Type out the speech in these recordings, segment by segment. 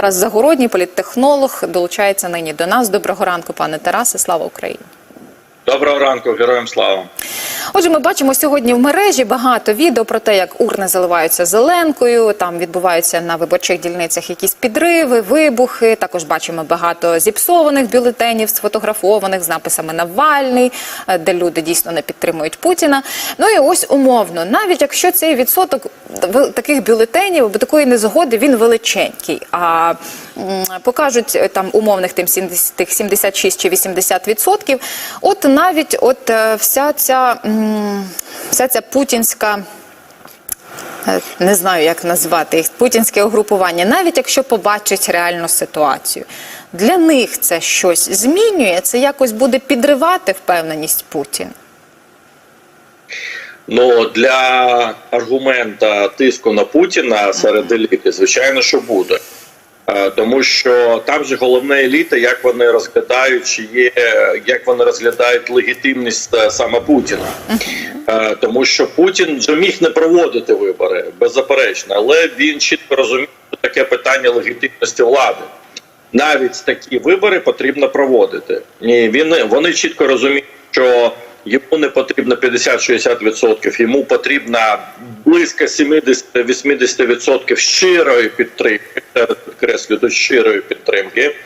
Тарас Загородній, політтехнолог, долучається нині до нас. Доброго ранку, пане Тарасе. Слава Україні. Доброго ранку, героям слава. Отже, ми бачимо сьогодні в мережі багато відео про те, як урни заливаються зеленкою. Там відбуваються на виборчих дільницях якісь підриви, вибухи. Також бачимо багато зіпсованих бюлетенів, сфотографованих з написами Навальний, е, де люди дійсно не підтримують Путіна. Ну і ось умовно, навіть якщо цей відсоток таких бюлетенів або такої незгоди він величенький. А покажуть е, там умовних тим 70, тих 76 чи 80 відсотків. От навіть от е, вся ця вся ця путінська. е, Не знаю, як назвати їх путінське угрупування, навіть якщо побачить реальну ситуацію, для них це щось змінює, це якось буде підривати впевненість Путіна. Ну для аргумента тиску на Путіна серед еліти, звичайно, що буде. Е, Тому що там же головна еліта, як вони розглядають, чи є як вони розглядають легітимність е, саме Путіна, Е, тому що Путін вже міг не проводити вибори беззаперечно, але він чітко розуміє, що таке питання легітимності влади. Навіть такі вибори потрібно проводити. І він вони чітко розуміють, що йому не потрібно 50-60%, йому потрібна близько 70-80% щирої підтримки. До щирої підтримки.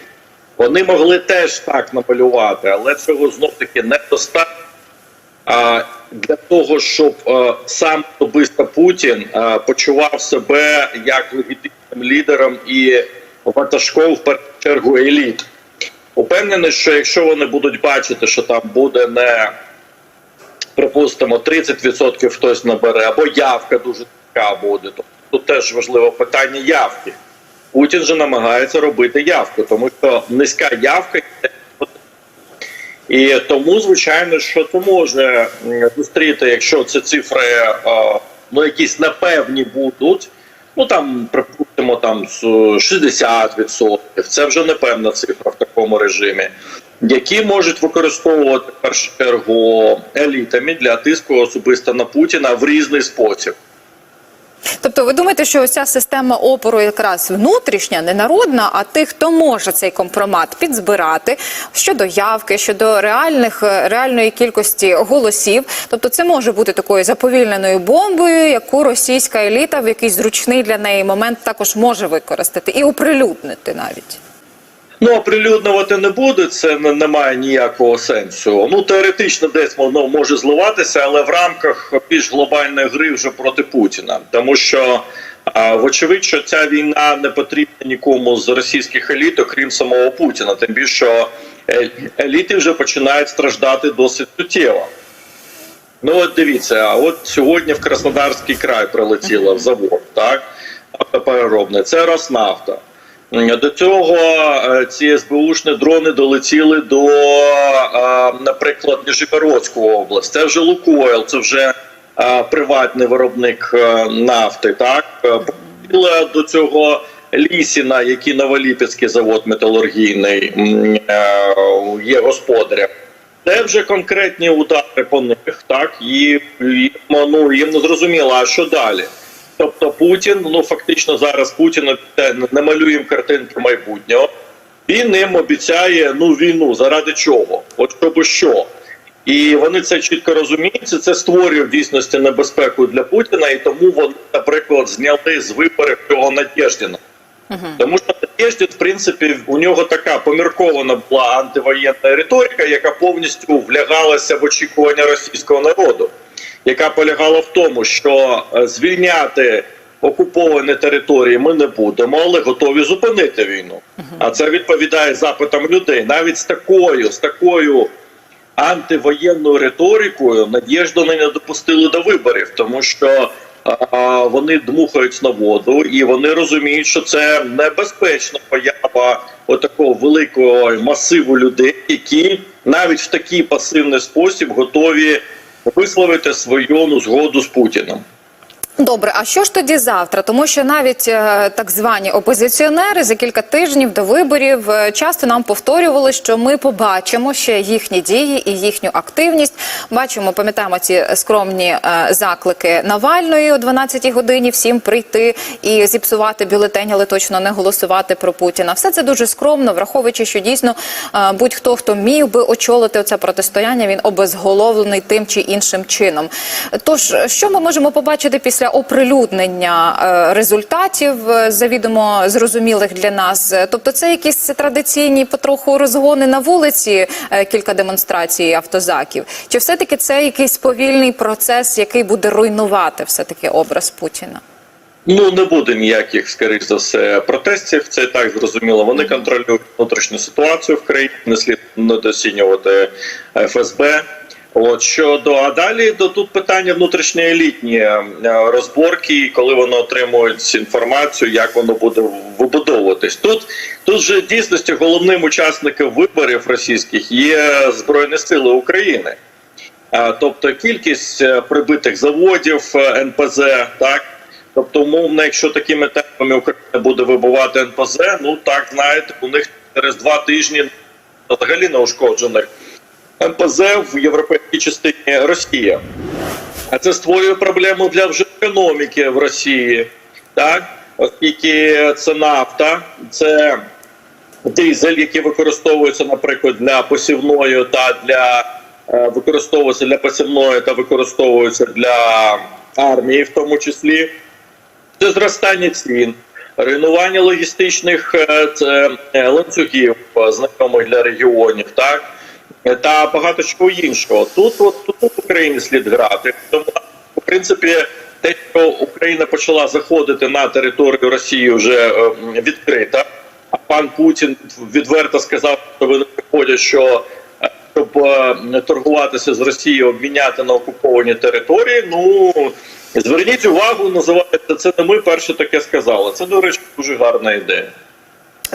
Вони могли теж так намалювати, але цього знов таки недостатньо. А для того, щоб е, сам особисто Путін е, почував себе як легітимним лідером і ватажком в першу чергу еліт. Упевнений, що якщо вони будуть бачити, що там буде не припустимо 30% хтось набере, або явка дуже така буде, то тут теж важливе питання явки. Путін же намагається робити явку, тому що низька явка і тому, звичайно, що це може зустріти, якщо ці цифри е, ну якісь непевні будуть. Ну там припустимо там з 60%, Це вже непевна цифра в такому режимі, які можуть використовувати в першу чергу елітами для тиску особисто на Путіна в різний спосіб. Тобто, ви думаєте, що ця система опору якраз внутрішня, не народна, а тих, хто може цей компромат підзбирати щодо явки, щодо реальних е, реальної кількості голосів. Тобто, це може бути такою заповільненою бомбою, яку російська еліта в якийсь зручний для неї момент також може використати і оприлюднити навіть. Ну, оприлюднювати не буде, це не, має ніякого сенсу. Ну, теоретично десь воно може зливатися, але в рамках більш глобальної гри вже проти Путіна. Тому що, а, вочевидь, що ця війна не потрібна нікому з російських еліт, окрім самого Путіна. Тим більше що е- еліти вже починають страждати досить суттєво. Ну, от дивіться, а от сьогодні в Краснодарський край прилетіло в завод, так? Автопереробне. Це Роснафта. До цього е, ці СБУшні дрони долетіли до, е, наприклад, Нижегородської області. Це вже Лукойл, це вже е, приватний виробник нафти. Так до цього Лісіна, який Новоліпецький завод металургійний є господарем. Це вже конкретні удари по них, так і ну, їм не зрозуміло, а що далі. Тобто Путін, ну фактично зараз Путін е, не малюємо картинки майбутнього. Він їм обіцяє ну війну. Заради чого? От щоб що. І вони це чітко розуміють. Це створює в дійсності небезпеку для Путіна, і тому вони, наприклад, зняли з виборів цього Надєждіна. Тому що Надєждін, в принципі, у нього така поміркована була антивоєнна риторика, яка повністю влягалася в очікування російського народу, яка полягала в тому, що е, звільняти окуповані території ми не будемо, але готові зупинити війну. А це відповідає запитам людей. Навіть з такою, з такою антивоєнною риторикою Надєждона не допустили до виборів, тому що а, вони дмухають на воду, і вони розуміють, що це небезпечна поява отакого великого масиву людей, які навіть в такий пасивний спосіб готові висловити свою ну, згоду з Путіним. Добре, а що ж тоді завтра? Тому що навіть е, так звані опозиціонери за кілька тижнів до виборів е, часто нам повторювали, що ми побачимо ще їхні дії і їхню активність. Бачимо, пам'ятаємо ці скромні е, заклики Навальної о 12-й годині всім прийти і зіпсувати бюлетень, але точно не голосувати про Путіна. Все це дуже скромно, враховуючи, що дійсно будь-хто хто міг би очолити це протистояння, він обезголовлений тим чи іншим чином. Тож, що ми можемо побачити після оприлюднення е, результатів е, завідомо зрозумілих для нас? Тобто, це якісь традиційні потроху розгони на вулиці, е, кілька демонстрацій автозаків, чи все таки це якийсь повільний процес, який буде руйнувати все таки образ Путіна? Ну не буде ніяких, скоріш за все, протестів. Це і так зрозуміло. Вони контролюють внутрішню ситуацію в країні, не слід недооцінювати ФСБ. От щодо а далі до тут питання внутрішньої елітні е, розборки, коли вони отримують інформацію, як воно буде вибудовуватись. Тут тут же дійсності головним учасником виборів російських є збройні сили України. А, Тобто кількість е, прибитих заводів е, НПЗ, так тобто, умовно, якщо такими темпами Україна буде вибивати НПЗ, ну так знаєте, у них через два тижні взагалі неушкоджених НПЗ в європейській частині Росія. А це створює проблему для вже економіки в Росії, так оскільки це нафта, це дизель, який використовується, наприклад, для посівної та для е, використовується для посівної та використовується для армії, в тому числі. Це зростання цін, руйнування логістичних е, е, ланцюгів, знайомих для регіонів, так та багато чого іншого. Тут от тут Україні слід грати. Тому в принципі, те, що Україна почала заходити на територію Росії, вже е, відкрита. А пан Путін відверто сказав, що вони приходять, що е, щоб е, торгуватися з Росією, обміняти на окуповані території. Ну зверніть увагу, називається це не ми перше таке сказали. Це до речі, дуже гарна ідея.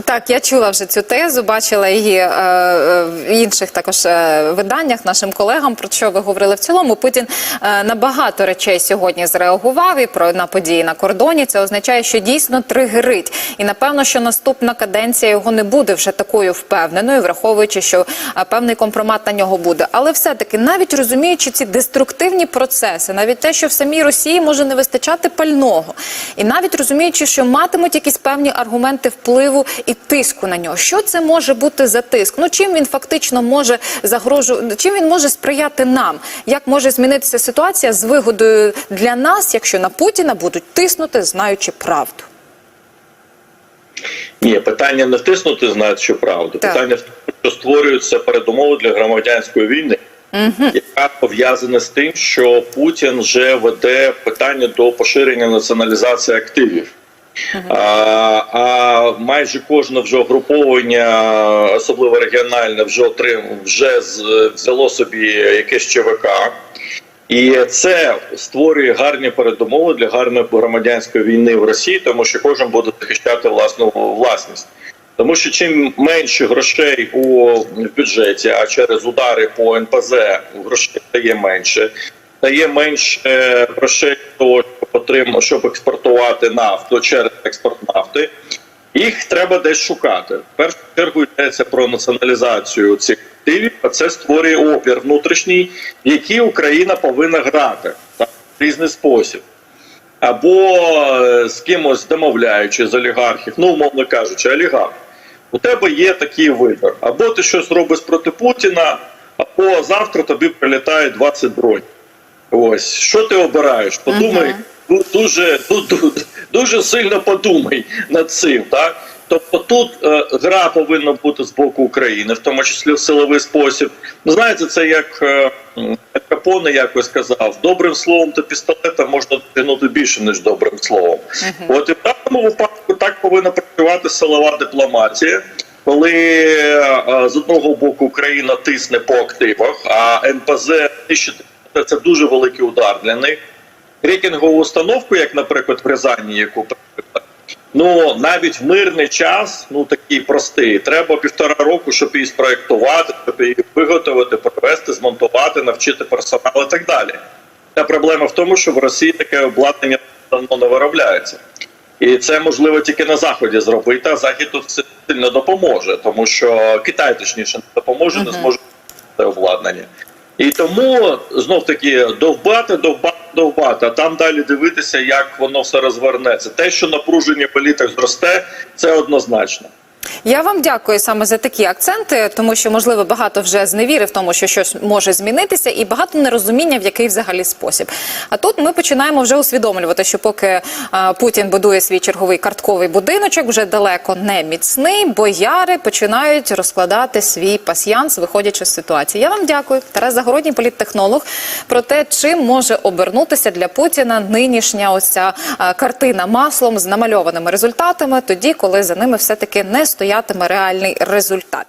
Так, я чула вже цю тезу, бачила її е, е, в інших також е, виданнях нашим колегам. Про що ви говорили в цілому? Путін е, на багато речей сьогодні зреагував і про на події на кордоні. Це означає, що дійсно тригерить. І напевно, що наступна каденція його не буде вже такою впевненою, враховуючи, що е, певний компромат на нього буде. Але все-таки, навіть розуміючи ці деструктивні процеси, навіть те, що в самій Росії може не вистачати пального, і навіть розуміючи, що матимуть якісь певні аргументи впливу і тиску на нього. Що це може бути за тиск? Ну чим він фактично може загрожувати, чим він може сприяти нам? Як може змінитися ситуація з вигодою для нас, якщо на Путіна будуть тиснути, знаючи правду? Ні, питання не втиснути, знають, що правда. Так. Питання в тому, що створюються передумови для громадянської війни, яка пов'язана з тим, що Путін вже веде питання до поширення націоналізації активів. А, а майже кожне вже угруповання, особливо регіональне, вже отрим, вже взяло собі якесь ЧВК. І це створює гарні передумови для гарної громадянської війни в Росії, тому що кожен буде захищати власну власність. Тому що чим менше грошей у бюджеті, а через удари по НПЗ грошей стає менше, стає менше грошей того, щоб експортувати нафту через експорт нафти. Їх треба десь шукати. В першу чергу йдеться про націоналізацію цих активів, а це створює опір внутрішній, в який Україна повинна грати так, в різний спосіб. Або е, з кимось домовляючи з олігархів, ну, умовно кажучи, олігарх. У тебе є такий вибір. Або ти щось робиш проти Путіна, або завтра тобі прилітає 20 дронів. Ось що ти обираєш? Подумай ду- дуже, ду- ду- дуже сильно подумай над цим. Так? Тобто тут е, гра повинна бути з боку України, в тому числі в силовий спосіб. Ну, знаєте, це як е, Капоне якось сказав: добрим словом та пістолетом можна досягнути більше, ніж добрим словом. От і в даному випадку так повинна працювати силова дипломатія. Коли е, з одного боку Україна тисне по активах, а НПЗ знищити це дуже великий удар для них. Рейкінгову установку, як, наприклад, в Рязані, яку ну навіть в мирний час, ну такий простий, треба півтора року, щоб її спроектувати, щоб її виготовити, провести, змонтувати, навчити персонал і так далі. Та проблема в тому, що в Росії таке обладнання давно не виробляється. І це можливо тільки на заході зробити. А захід тут сильно допоможе, тому що Китай точніше не допоможе, не зможе це обладнання. І тому знов таки довбати, довбати, довбати, а там далі дивитися, як воно все розвернеться. Те, що напруження в елітах зросте, це однозначно. Я вам дякую саме за такі акценти, тому що можливо багато вже зневіри в тому, що щось може змінитися, і багато нерозуміння, в який взагалі спосіб. А тут ми починаємо вже усвідомлювати, що поки а, Путін будує свій черговий картковий будиночок, вже далеко не міцний. Бояри починають розкладати свій пасьянс, виходячи з ситуації. Я вам дякую, Тарас Загородній, політтехнолог, про те, чим може обернутися для Путіна нинішня ось ця а, картина маслом з намальованими результатами, тоді коли за ними все таки не стоятиме реальний результат.